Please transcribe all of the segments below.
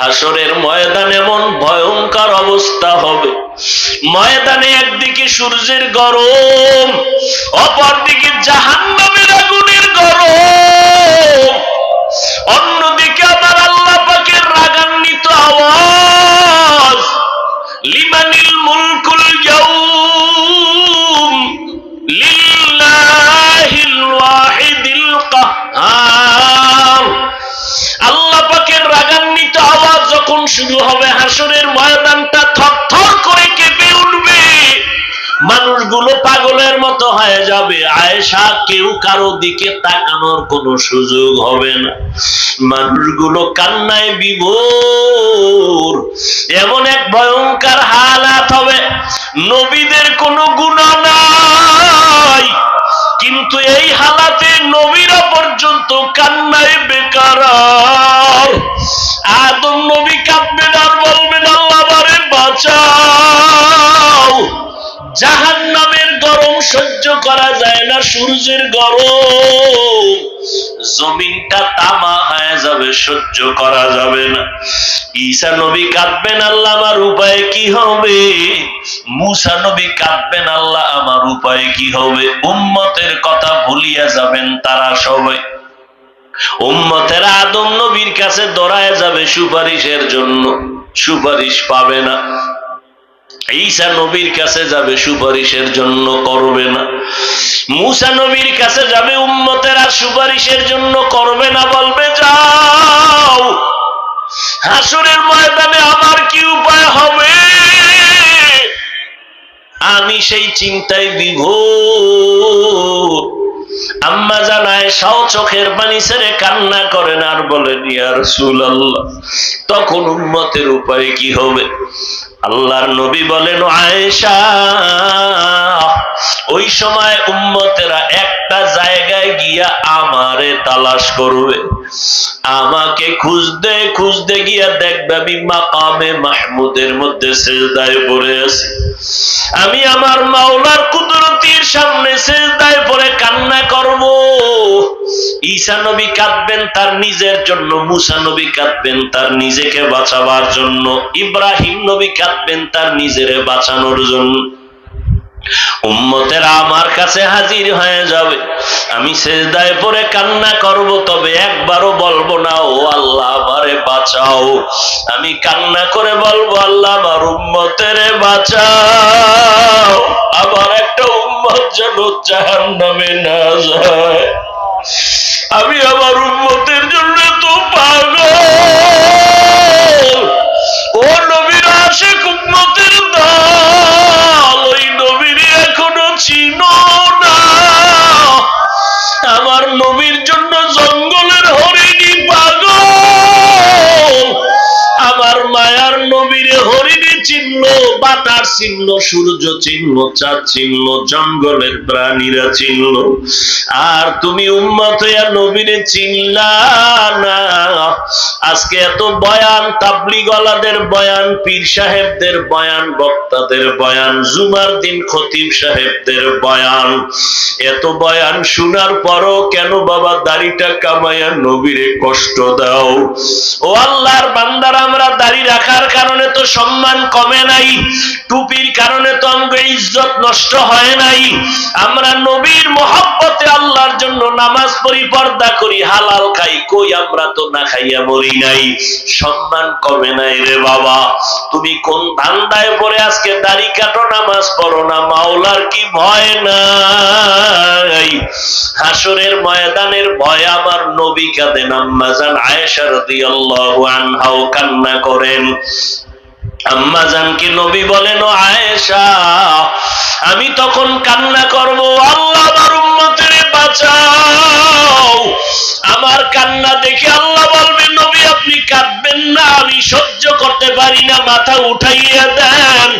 হাসরের ময়দান এমন ভয়ঙ্কর অবস্থা হবে। ময়দানে একদিকে সূর্যের গরম, অপরদিকে জাহান্নামের আগুনের গরম। অন্যদিকে আমার আল্লাহ পাকের রাগান্বিত আওয়াজ, লিমানিল মুলকুল ইয়াউম। শুরু হবে হাসরের ময়দানটা থরথর করে কেঁপে উঠবে। মানুষগুলো পাগলের মতো হয়ে যাবে। আয়েশা কেউ কারও দিকে তাকানোর কোনো সুযোগ হবে না। মানুষগুলো কান্নায় বিভোর। এমন এক ভয়ঙ্কর হালাত হবে। নবীদের কোনো গুণা নাই। কিন্তু এই হালাতে নবীরা পর্যন্ত কান্নায় বেকার। আদম নবী কাঁদবেন আর বলবেন বাঁচাও। জাহান নামের গরম সহ্য করা যায় না, সূর্যের গরম। জমিনটা তামা হয়ে যাবে, সহ্য করা যাবে না। ঈসা নবী কাঁদবেন, আল্লাহ আমার উপায় কি হবে? মুসা নবী কাঁদবেন, আল্লাহ আমার উপায় কি হবে? উম্মতের কথা ভুলিয়া যাবেন তারা সবাই। উম্মতের আদম নবীর কাছে দৌড়ায় যাবে সুপারিশের জন্য। সুপারিশ পাবে না। ঈসা নবীর কাছে যাবে সুপারিশের জন্য, করবে না। মুসা নবীর কাছে যাবে উম্মতেরা সুপারিশের জন্য, করবে না, বলবে, যাও। হাসুরের ময়দানে আমার কি উপায় হবে? আমি সেই চিন্তায় বিভোর। আম্মা জানায়, সাও চোখের পানি ছেড়ে কান্না করেন আর বলেন ইয়ার সুল তখন উন্মতের উপায় কি হবে? আল্লাহর নবী বলেন, আয়েশা, ওই সময় উম্মতেরা একটা জায়গায় গিয়া আমারে তালাশ করবে। আমাকে খুঁজতে খুঁজতে গিয়া দেখবে আমি মাকামে মাহমুদের মধ্যে সেজদায় পড়ে আছি। আমি আমার মাওলার কুদরতির সামনে সেজদায় পড়ে কান্না করব। ঈসা নবী কাঁদবেন তার নিজের জন্য, মুসা নবী কাঁদবেন তার নিজেকে বাঁচাবার জন্য, ইব্রাহিম নবী কাঁদবেন তার নিজেরে বাঁচানোর জন্য। উম্মতেরা আমার কাছে হাজির হয়ে যাবে। আমি সেজদায় পরে কান্না করব, তবে একবারও বলব না, ও আল্লাহ আমারে বাঁচাও। আমি কান্না করে বলব, আল্লাহ আমার উম্মতেরে বাঁচাও। আমার একটা উম্মত যেন জাহান নামে না যায়। আমি আমার উম্মতের জন্য তো পাগল। ও নবীর আসে উম্মতের দল, ওই নবীর এখনও চিনো না। আমার নবীর জন্য জঙ্গলের হরিণী পাগল। আমার মায়ার নবীরে হরিণী চিনল বাতার চিনল সূর্য চিনল চাঁদ চিনল জঙ্গলের প্রাণীরা চিনল আর তুমি উম্মত নবীরে চিনলা না। আজকে এত বয়ান তাবলিগলাদের বয়ান, পীর সাহেবদের বয়ান, বক্তাদের বয়ান, জুমার দিন খতিব সাহেবদের বয়ান। এত বয়ান শোনার পরও কেন বাবা দাড়িটা কামাইয়া নবীরে কষ্ট দাও? ও আল্লাহর বান্দার আমরা দাড়ি রাখার কারণে তো সম্মান কমে নাই। টুপির কারণে তো আমাদের ইজ্জত নষ্ট হয় নাই। আমরা নবীর মহব্বতে আল্লাহর জন্য নামাজ পড়ি পর্দা করি, হালাল খাই, কই আমরা তো না খাইয়া মরি নাই। সম্মান কমে নাই রে বাবা। তুমি কোন ধান্দায় পড়ে আজকে দাড়ি কাটো, নামাজ পড়ো না, মাওলার কি ভয় নাই? হাসরের ময়দানের ভয় আমার নবী কাঁদেন আম্মাজান আয়েশা রাদিয়াল্লাহু আনহাও কান্না করেন। আম্মা জানকে নবী বলেন আয়েশা আমি তখন কান্না করব আল্লাহ আমার উম্মতের আমার কান্না দেখে আল্লাহ বলবেন, নবী, আপনি কাঁদবেন না, আমি সহ্য করতে পারি না, মাথা উঠাইয়া দেন।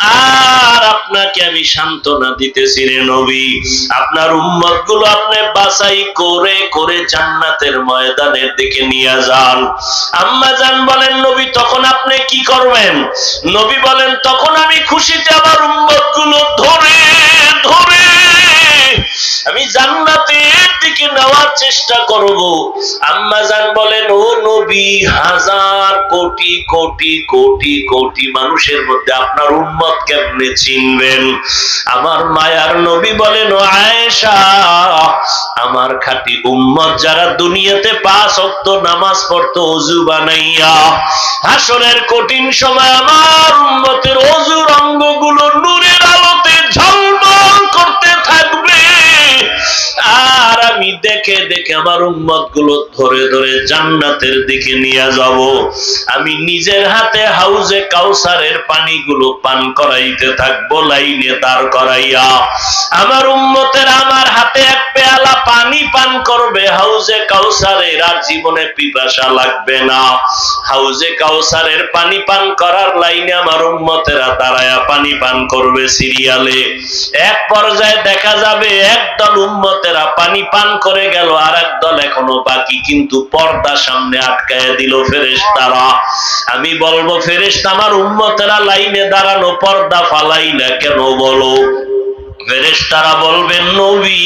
আর আপনাকে আমি সান্ত্বনা দিতেছি রে নবী, আপনার উম্মতগুলো আপনি বাছাই করে করে জান্নাতের ময়দানের দিকে নিয়ে যান। আম্মা জান বলেন, নবী, তখন আপনি কি করবেন? নবী বলেন, তখন আমি খুশিতে আমার উম্মতগুলো ধরে ধরে আমি জান্নাতের দিকে নেওয়ার চেষ্টা করব। আম্মা জান বলেন, ও নবী, হাজার কোটি কোটি কোটি কোটি মানুষের মধ্যে আপনার উম্মত কেমনে চিনবেন? আমার মায়ার নবী বলেন, ও আয়েশা, আমার খাঁটি উম্মত যারা দুনিয়াতে পাঁচ অক্ত নামাজ পড়তো, অজু বানাইয়া হাসনের কঠিন সময় আমার উম্মতের অজুর অঙ্গগুলো নূরের আলোতে ঝলমল আমি দেখে দেখে আমার উম্মতগুলো ধরে ধরে জান্নাতের দিকে নিয়ে যাব। আমি নিজের হাতে হাউজে কাউসারের পানিগুলো পান করাইতে থাকব, লাইনে দাঁড় করাইয়া। আমার উম্মতের আমার হাতে করবে হাউজে কাউসারের আর জীবনে পিপাসা লাগবে না। হাউজে কাউসারের পানি পান করার লাইনে আমার উম্মতেরা দাঁড়ায়া পানি পান করবে সিরিয়ালে। এক পর্যায়ে দেখা যাবে একদল উম্মতেরা পানি পান করে গেল আর দল এখনও বাকি, কিন্তু পর্দা সামনে আটকায় দিল ফেরেশতারা। আমি বলব, ফেরেশতা আমার উম্মতেরা লাইনে দাঁড়ানো পর্দা ফালাই না কেন বলো? ফেরেশতারা বলবেন, নবী,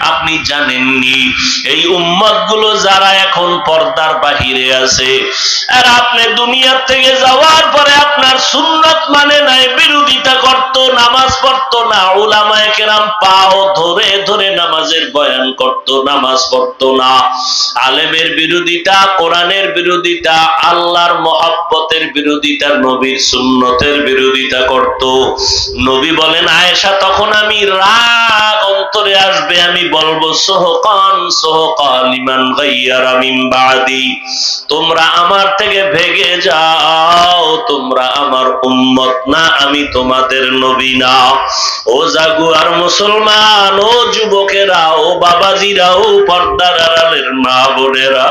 আপনি জানেননি, এই উম্মতগুলো যারা এখন পর্দার বাহিরে আছে আর আপনি দুনিয়ার থেকে যাওয়ার পরে আপনার সুন্নত মানে নাই, বিরোধিতা করত, নামাজ পড়তো না ওলামায়ে কেরাম পাও ধরে ধরে নামাজের বয়ান করত, নামাজ পড়তো না। আলেমের বিরোধিতা, কোরআনের বিরোধিতা, আল্লাহর মহাব্বতের বিরোধিতা, নবীর সুন্নতের বিরোধিতা করত। নবী বলেন, আয়েশা, তখন আমি রাগ অন্তরে আসবে, আমি বলব, সোহকান সোহকান ইমান মিন তোমরা আমার থেকে ভেগে যাও, তোমরা আমার উম্মত না, আমি তোমাদের নবী না। ও জাগুয়ার মুসলমান, ও যুবকেরা, ও বাবাজিরা, ও পর্দার আড়ালের মা বোনেরা,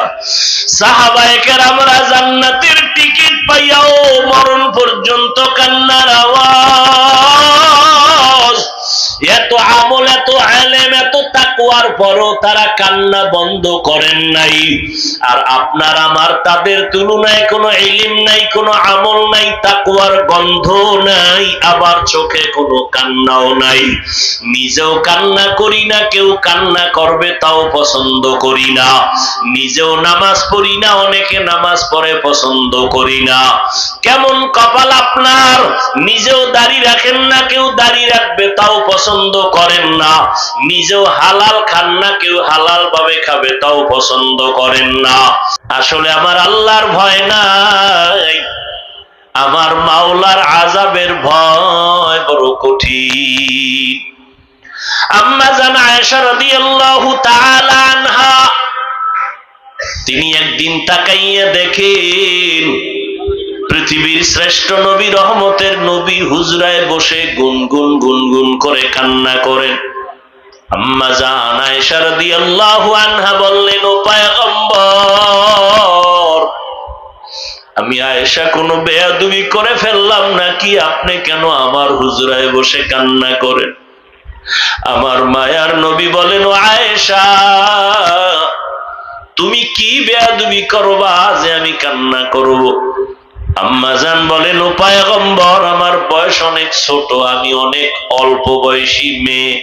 সাহাবায়ে আমরা জান্নাতের টিকিট পাইয়াও মরণ পর্যন্ত কান্নার তাকুয়ার পরও তারা কান্না বন্ধ করেন নাই। আর আপনার আমার তাদের তুলনায় কোনো ইলিম নাই, কোনো আমল নাই তাকুয়ার গন্ধ নাই, আবার চোখে কোনো কান্নাও নাই। নিজেও কান্না করি না, কেউ কান্না করবে তাও পছন্দ করি না। নিজেও নামাজ পড়ি না, অনেকে নামাজ পড়ে পছন্দ করি না। কেমন কপাল আপনার? নিজেও দাড়ি রাখেন না, কেউ দাড়ি রাখবে তাও পছন্দ করেন না। নিজেও হালাল খান না, কেউ হালাল ভাবে খাবে, তাও পছন্দ করেন না। আসলে আমার আল্লাহর ভয় নাই, আমার মাওলার আজাবের ভয় বড় কঠিন। আম্মা জান আয়েশা রাদিয়াল্লাহু তাআলা আনহা, তিনি একদিন তাকাইয়া দেখেন, পৃথিবীর শ্রেষ্ঠ নবী রহমতের নবী হুজরায় বসে গুনগুন গুনগুন করে কান্না করেন। আম্মা জান আয়েশা রাদিয়াল্লাহু আনহা বললেন, ও আমি আয়েশা কোনো করে ফেললাম নাকি? আপনি কেন আমার হুজরায় বসে কান্না করেন? আমার মায়ার নবী বলেন আয়েশা, তুমি কি বেয়াদবি করবা যে আমি কান্না করব? আম্মাজান বলেন, ও পায়গম্বর, আমার বয়স অনেক ছোট, আমি অনেক অল্প বয়সী মেয়ে।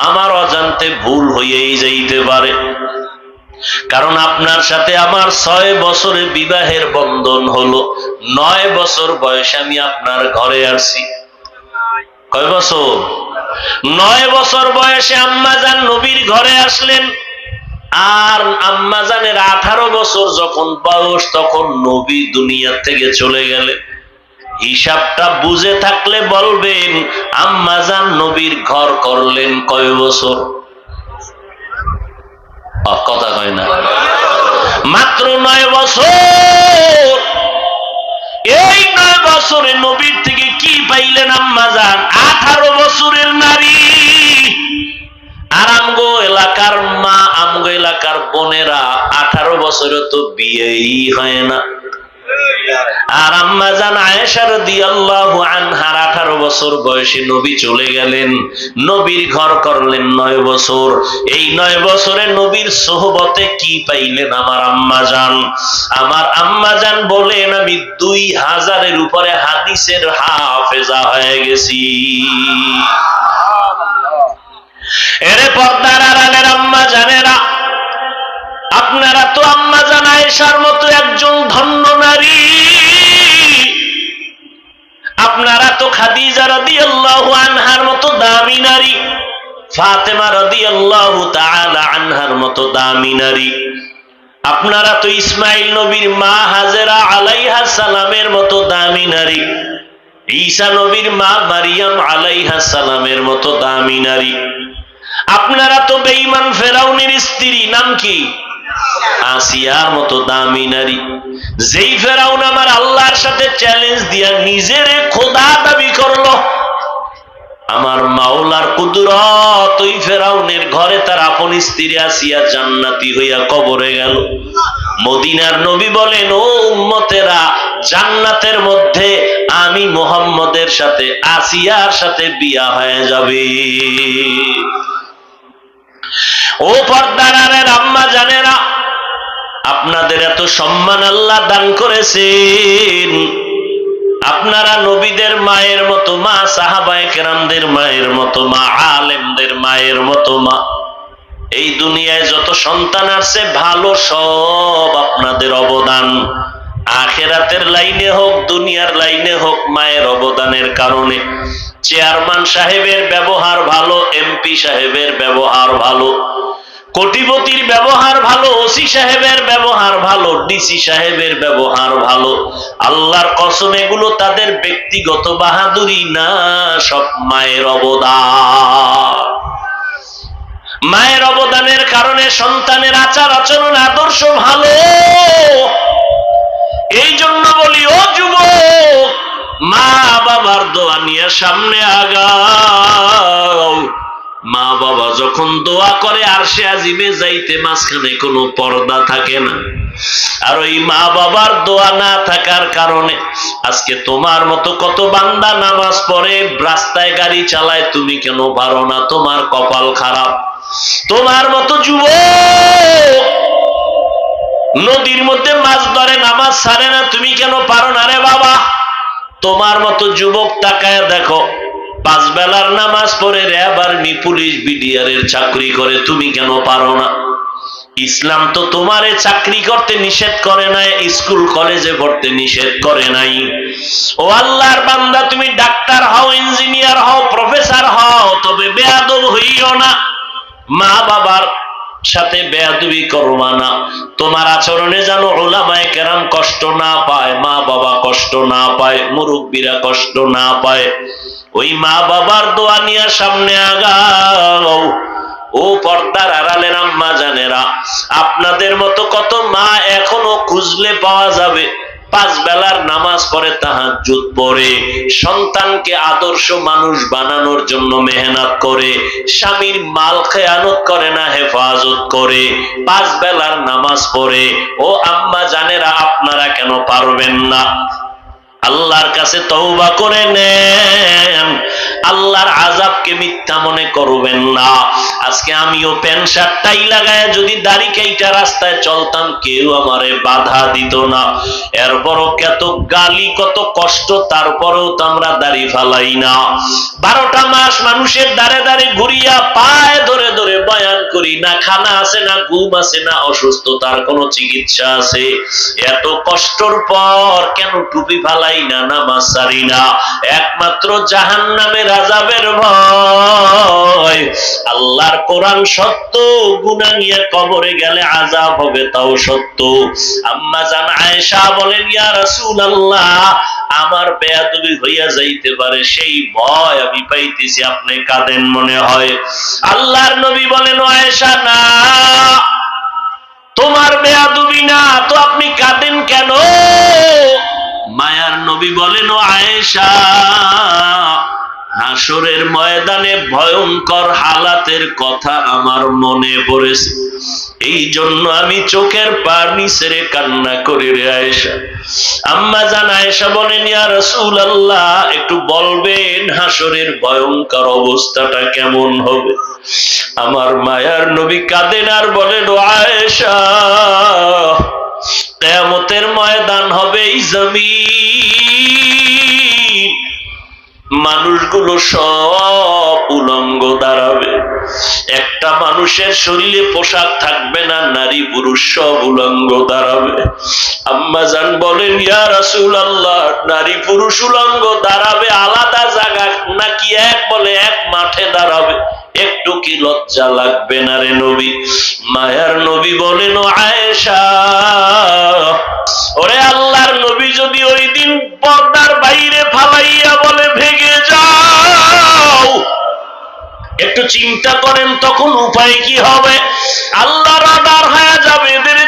আমার অজান্তে ভুল হয়েই যাইতে পারে। কারণ আপনার সাথে আমার ছয় বছরে বিবাহের বন্ধন হলো। নয় বছর বয়সে আমি আপনার ঘরে আসছি। কয় বছর? নয় বছর বয়সে আম্মাজান নবীর ঘরে আসলেন। আর আম্মাজানের আঠারো বছর যখন বয়স, তখন নবী দুনিয়া থেকে চলে গেলেন। হিসাবটা বুঝে থাকলে বলবেন আম্মাজান নবীর ঘর করলেন কয় বছর? কথা কয় না। মাত্র নয় বছর। এই নয় বছরে নবীর থেকে কি পাইলেন আম্মাজান আঠারো বছরের নারী। আর আমগো এলাকার মা, আমগো এলাকার বোনেরা আঠারো বছরে তো বিয়েই হয় না। আর আম্মা জান আয়েশা রাদিয়াল্লাহু আনহার 18 বছর বয়সে নবী চলে গেলেন। নবীর ঘর করলেন নয় বছর। এই নয় বছরে নবীর সোহবতে কি পাইলেন আমার আম্মা জান? আমার আম্মা জান বলেন, আমি দুই হাজারের উপরে হাদিসের হাফেজা হয়ে গেছি। এরে পর্দার আড়ালের আম্মা জানেরা, আপনারা তো আম্মা জানাইশার মতো একজন ধন্য নারী। আপনারা তো খাদিজা রাদিয়াল্লাহু আনহার মতো দামি নারী। ফাতেমা রাদিয়াল্লাহু তাআলা আনহার মতো দামি নারী। আপনারা তো ইসমাইল নবীর মা হাজেরা আলাইহা সালামের মতো দামি নারী। ঈসা নবীর মা মারিয়াম আলাইহা সালামের মতো দামি নারী। আপনারা তো বেঈমান ফেরাউনের স্ত্রী, নাম কি? আসিয়ার মতো দামি নারী। যেই ফেরাউন আমার আল্লাহর সাথে চ্যালেঞ্জ দিয়া নিজের খোদা দাবি করল, আমার মাওলার কুদরত ওই ফেরাউনের ঘরে তার আপন স্ত্রী আসিয়া জান্নাতি হইয়া কবরে গেল। মদিনার নবী বলেন, ও উম্মতেরা, জান্নাতের মধ্যে আমি মোহাম্মদের সাথে, আসিয়ার সাথে বিয়া হয়ে যাবে। ও পর্দারের আম্মা জানেরা আপনাদের এত সম্মান আল্লাহ দান করেছেন। আপনারা নবীদের মায়ের মতো মা, সাহাবায়ে কেরামদের মায়ের মতো মা, আলেমদের মায়ের মতো মা। এই দুনিয়ায় যত সন্তান আছে, ভালো সব আপনাদের অবদান। আখেরাতের লাইনে হোক, দুনিয়ার লাইনে হোক, মায়ের অবদানের কারণে। চেয়ারম্যান সাহেবের ব্যবহার ভালো, এমপি সাহেবের ব্যবহার ভালো। কোটিপতির ব্যবহার ভালো, ওসি সাহেবের ব্যবহার ভালো, ডিসি সাহেবের ব্যবহার ভালো। আল্লাহর কসম, এগুলো তাদের ব্যক্তিগত বাহাদুরি না, সব মায়ের অবদান। মায়ের অবদানের কারণে সন্তানের আচার আচরণ, আদর্শ ভালো। এই জন্য বলি, ও যুবক মা বাবার দোয়া নিয়ে সামনে আগাও। মা বাবা যখন দোয়া করে আর সে আজিমে যাইতে মাঝখানে কোনো পর্দা থাকে না। আর ওই মা বাবার দোয়া না থাকার কারণে আজকে তোমার মতো কত বান্দা নামাজ পড়ে, রাস্তায় গাড়ি চালায়, তুমি কেন পারো না? তোমার কপাল খারাপ। তোমার মতো যুবক নদীর মধ্যে মাছ ধরে, নামাজ ছাড়ে না, তুমি কেন পারো না রে বাবা? তোমার মতো যুবক তাকায় দেখো পাঁচ বেলার নামাজ পড়ে র্যাব আর্মি পুলিশ বিডিআর এর চাকরি করে, তুমি কেন পারো না? ইসলাম তো তোমারে চাকরি করতে নিষেধ করে নাই, স্কুল, কলেজে পড়তে নিষেধ করে নাই। ও আল্লাহর বান্দা, তুমি ডাক্তার হও, ইঞ্জিনিয়ার হও, প্রফেসর হও, তবে বেয়াদব হইও না। মা বাবার সাথে বেয়াদবি করবা না তোমার আচরণে যেন ওলামায় কেরাম কষ্ট না পায়, মা বাবা কষ্ট না পায়, মুরব্বীরা কষ্ট না পায়। ওই মা বাবার দোয়া নিয়ে সামনে আগাও। ও পর্দার আড়ালের আম্মা জানেরা, আপনাদের মতো কত মা এখনও খুঁজলে পাওয়া যাবে? পাঁচ বেলার নামাজ পড়ে তাহাজ্জুদ পড়ে, সন্তানকে আদর্শ মানুষ বানানোর জন্য মেহনত করে, স্বামীর মাল খেয়ানত করে না, হেফাজত করে, পাঁচ বেলার নামাজ পড়ে। ও আম্মা জানেরা, আপনারা কেন পারবেন না? আল্লাহর কাছে তওবা করে নেন। আল্লাহর আজাবকে মিথ্যা মনে করবেন না। আজকে আমিও প্যান্ট শার্টটাই লাগায় যদি দাড়ি কেইটা রাস্তায় চলতাম, কেউ আমারে বাধা দিত না। এরপরও কত গালি, কত কষ্ট, তারপরেও তো আমরা দাড়ি ফালাই না। বারোটা মাস মানুষের দাঁড়ে দাঁড়ে ঘুরিয়া পায়ে ধরে ধরে বয়ান করি, না খানা আছে, না ঘুম আছে, না অসুস্থতার কোনো চিকিৎসা আছে। এত কষ্টর পর কেন টুপি ফালাই না, নামাজ সারি না? একমাত্র জাহান নামের আজাবের ভয়। আল্লাহর কোরআন সত্য, গুনাহ নিয়ে কবরে গেলে আজাব হবে, তাও সত্য। আম্মা জান আয়েশা বলেন, ইয়া রাসূলুল্লাহ, আমার বেয়াদবি হইয়া যাইতে পারে, সেই ভয় আমি পাইতেছি, আপনি কাঁদেন মনে হয়। আল্লাহর নবী বলেন, আয়েশা, না, তোমার বেয়াদবি না, তো আপনি কাঁদেন কেন? মায়ার নবী বলেন আয়েশা হাসরের ময়দানে ভয়ঙ্কর হালাতের কথা আমার মনে পড়েছে। এই জন্য আমি চোখের পানি ছেড়ে কান্না করি রে আয়েশা। আম্মা জান আয়েশা বলেন, ইয়া রাসূলুল্লাহ, একটু বলবেন হাসরের ভয়ঙ্কর অবস্থাটা কেমন হবে? আমার মায়ার নবী কাঁদেন আর বলেন আয়েশা, কেয়ামতের ময়দান হবে এই জমিন। মানুষগুলো সব উলঙ্গ দাঁড়াবে। একটা মানুষের শরীরে পোশাক থাকবে না, নারী পুরুষ সব উলঙ্গ দাঁড়াবে। আম্মা জান বলেন আল্লাহ নারী পুরুষ উলঙ্গ দাঁড়াবে আলাদা জায়গা নাকি এক বলে এক মাঠে দাঁড়াবে? একটু কি লজ্জা লাগবে না রে নবী? মায়ার নবী বলেন আয়েশা, ওরে আল্লাহর নবী যদি ওই দিন পর্দার বাইরে ফালাইয়া বলে ভেঙে যাও, একটু চিন্তা করেন তখন উপায় কি হবে? আল্লাহর আদার হয়ে যাবে, এদের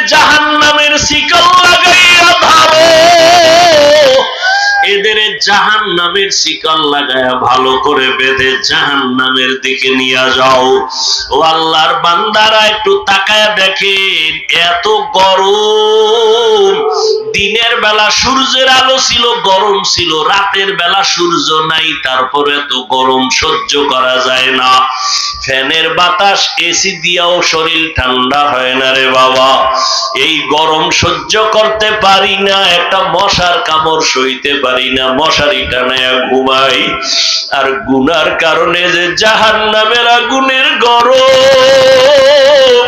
এদের জাহান নামের শিকল লাগায়া ভালো করে বেঁধে জাহান নামের দিকে নিয়ে যাও। ও আল্লাহর বান্দারা একটু তাকায় দেখেন, এত গরম। দিনের বেলা সূর্যের আলো ছিল, গরম ছিল, রাতের বেলা সূর্য নাই, তারপর এত গরম সহ্য করা যায় না। ফ্যানের বাতাস, এসি দিয়াও শরীর ঠান্ডা হয় না রে বাবা। এই গরম সহ্য করতে পারি না, একটা মশার কামড় সইতে পারি না, মশারি টানায় ঘুমাই। আর গুনার কারণে যে জাহান নামের আগুনের গরম।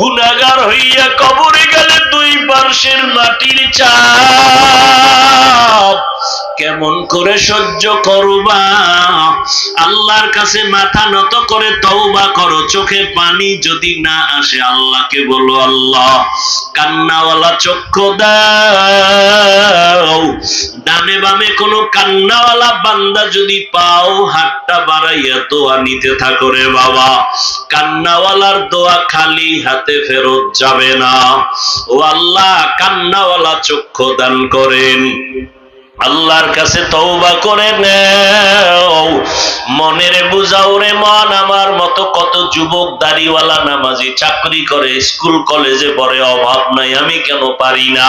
গুনাগার হইয়া কবরে গেলে দুই পার্শ্বের মাটির চাপ কেমন করে সহ্য করবা? আল্লাহর কাছে মাথা নত করে তওবা করো। চোখে পানি যদি না আসে, আল্লাহকে বলো, আল্লাহ, কান্নাওয়ালা চক্ষু দাও। ডানে বামে কোনো কান্নাওয়ালা বান্দা যদি পাও, হাতটা বাড়াইয়া দোয়া নিতে থাকো রে বাবা। কান্নাওয়ালার দোয়া খালি হাতে ফেরত যাবে না। ও আল্লাহ, কান্নাওয়ালা চক্ষু দান করেন। আল্লাহর কাছে তওবা করে নেও। মনের বুঝাও রে মন, আমার মতো কত যুবক দাড়িওয়ালা নামাজি চাকরি করে, স্কুল, কলেজে পড়ে, অভাব নাই, আমি কেন পারি না?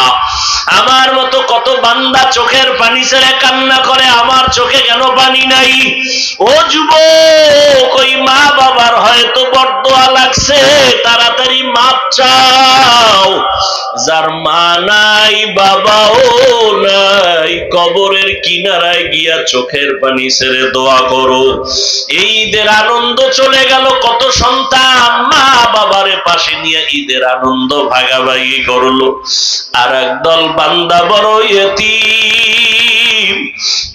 আমার মতো কত বান্দা চোখের পানি ছেড়ে কান্না করে, আমার চোখে কেন পানি নাই? ও যুবক, ওই মা বাবার হয়তো বরদোয়া লাগছে, তাড়াতাড়ি মাপ চাও। যার মা নাই, বাবাও নাই কবরের কিনারায় গিয়া চোখের পানি ছেড়ে দোয়া করো। ঈদের আনন্দ চলে গেল, কত সন্তান মা বাবারে পাশে নিয়ে ঈদের আনন্দ ভাগাভাগি করল। আর একদল বান্দা বড়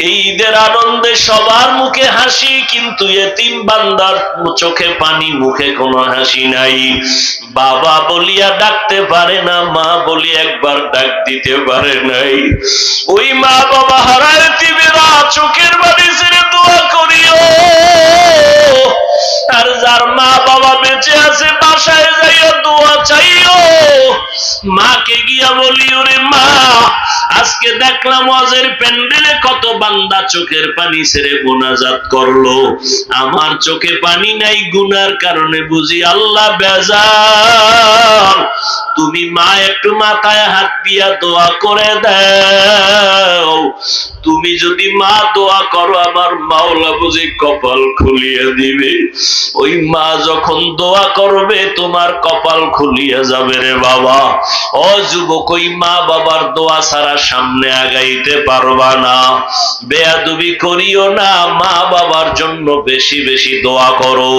এই ঈদের আনন্দে সবার মুখে হাসি, কিন্তু এতিম বান্দার চোখে পানি, মুখে কোনো হাসি নাই। বাবা বলিয়া ডাকতে পারে না, মা বলি একবার ডাক দিতে পারে নাই। ওই মা বাবা হারায় এতিমেরা চোখের বাড়ি ছেড়ে দোয়া করিও। আর যার মা বাবা বেঁচে আছে, বাসায় যাইয়া দোয়া চাইও। মাকে গিয়া বলি, ওরে মা, আজকে দেখলাম ওয়াজের প্যান্ডেলে কত বান্দা চোখের পানি ছেড়ে মোনাজাত করল। আমার চোখে পানি নাই গুনার কারণে বুঝি আল্লাহ বেজার। তুমি মা, একটু মাথায় হাত দিয়া দোয়া করে দাও। তুমি যদি মা, দোয়া করো, আমার মাওলা বুঝি কপাল খুলিয়ে দিবে। ওই মা যখন দোয়া করবে, তোমার কপাল খুলিয়ে যাবে রে বাবা। ও যুবক ওই মা বাবার দোয়া ছাড়া সামনে আগাইতে পারবা না। বেয়াদুবি করিও না, মা বাবার জন্য বেশি বেশি দোয়া করো।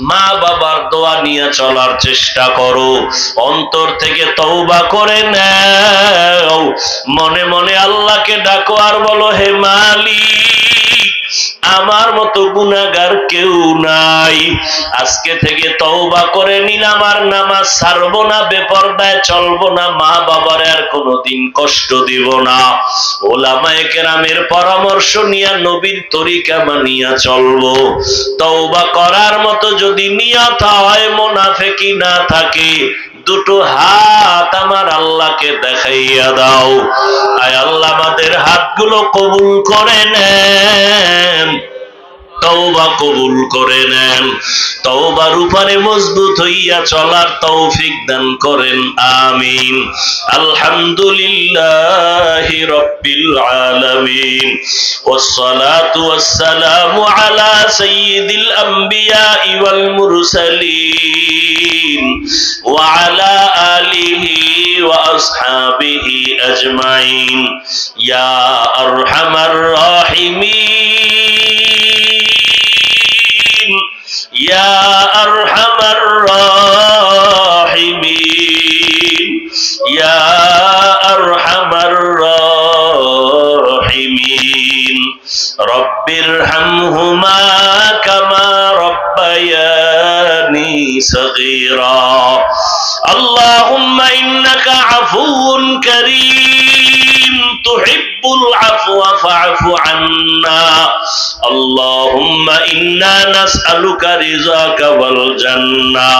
মা বাবার দোয়া নিয়ে চলার চেষ্টা করো। অন্তর থেকে তওবা করে নাও। মনে মনে আল্লাহকে ডাকো আর বলো, হে মালিক আমার মতো গুনাগার কেউ নাই। আজকে থেকে তওবা করে নিলাম আর নামাজ ছাড়বো না, বেপরদায় চলবো না। মা বাবার আর কোনোদিন কষ্ট দিব না। ওলামায়ে কেরামের পরামর্শ নিয়ে নবীর তরিকা মানিয়া চলবো। তওবা করার মতো যদি নিয়ত হয় মোনাফেকি না থাকে। দুটো হাত আমার আল্লাহকে দেখাইয়া দাও। আয় আল্লাহ আমাদের হাতগুলো কবুল করে নেন। তওবা কবুল করে নেন। তওবার উপরে মজবুত হইয়া চলার তৌফিক দান করেন। আমিন। আলহামদুলিল্লাহি রাব্বিল আলামিন। ওয়াসসালাতু ওয়াসসালামু আলা সাইয়্যিদিল আমবিয়া ওয়াল মুরসালিন। ওয়া আলা আলিহি ওয়া আসহাবিহি আজমাইন। ইয়া আরহামার রাহিমিন। ইয়া نسألك رضاك والجنة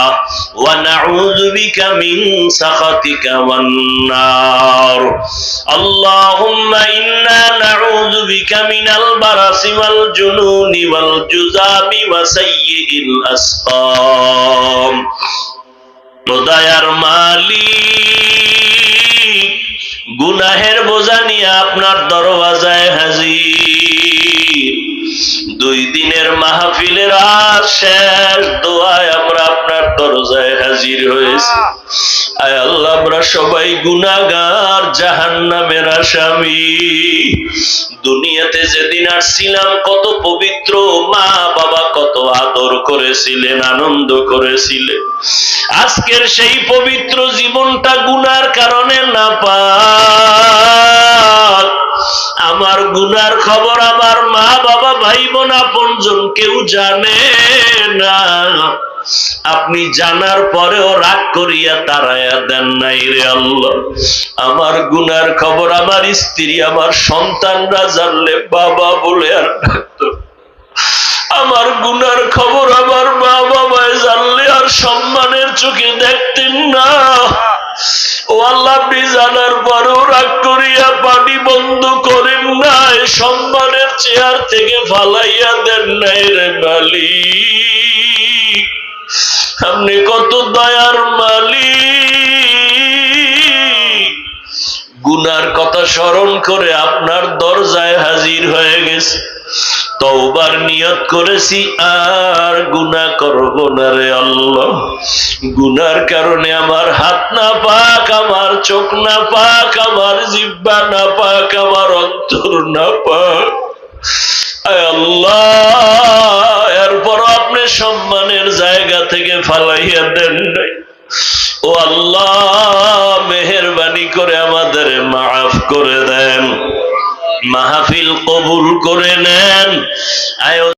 ونعوذ بك من سخطك والنار اللهم إنا نعوذ بك من البرص والجنون والجذام وسيء الأسقام দয়ার মালিক গুনাহের বোঝা নিয়ে আপনার দরওয়াজায় হাজির দুই দিনের মাহফিলের আজ শেষ দোয়ায় আমরা আপনার দরজায় হাজির হয়েছি। আয় আল্লাহ, আমরা সবাই গুনাগার জাহান্নামের আসামি। দুনিয়াতে যেদিন আসছিলাম, কত পবিত্র মা বাবা কত আদর করেছিলেন, আনন্দ করেছিলেন। আজকের সেই পবিত্র জীবনটা গুনার কারণে না পাক আমার গুনার খবর আমার মা বাবা ভাই বোন আপনজন কেউ জানে না। আপনি জানার পরেও রাগ করিয়া তারায়া দেন নাই রে আল্লাহ। আমার গুনার খবর আমার স্ত্রী, আমার সন্তানরা জানলে বাবা বলে আর ডাকতো আমার গুনার খবর আমার মা বাবায় জানলে আর সম্মানের চোখে দেখতেন না। ও আল্লাহ জানার পরেও রাগ করিয়া পানি বন্ধ করেন নাই, সম্মানের চেয়ার থেকে ফালাইয়া দেন নাই রে মালিক। আপনি কত দয়ার মালিক। গুনার কথা স্মরণ করে আপনার দরজায় হাজির হয়ে গেছে। তওবার নিয়ত করেছি, আর গুনাহ করব না রে আল্লাহ। গুনার কারণে আমার হাত না পাক, আমার চোখ না পাক, আমার জিব্বা না পাক, আমার অন্তর না পাক। এরপর আপনি সম্মানের জায়গা থেকে ফালাইয়া দেন নাই। ও আল্লাহ, মেহরবানি করে আমাদের মাফ করে দেন। মাহফিল কবুল করে নেন। আয়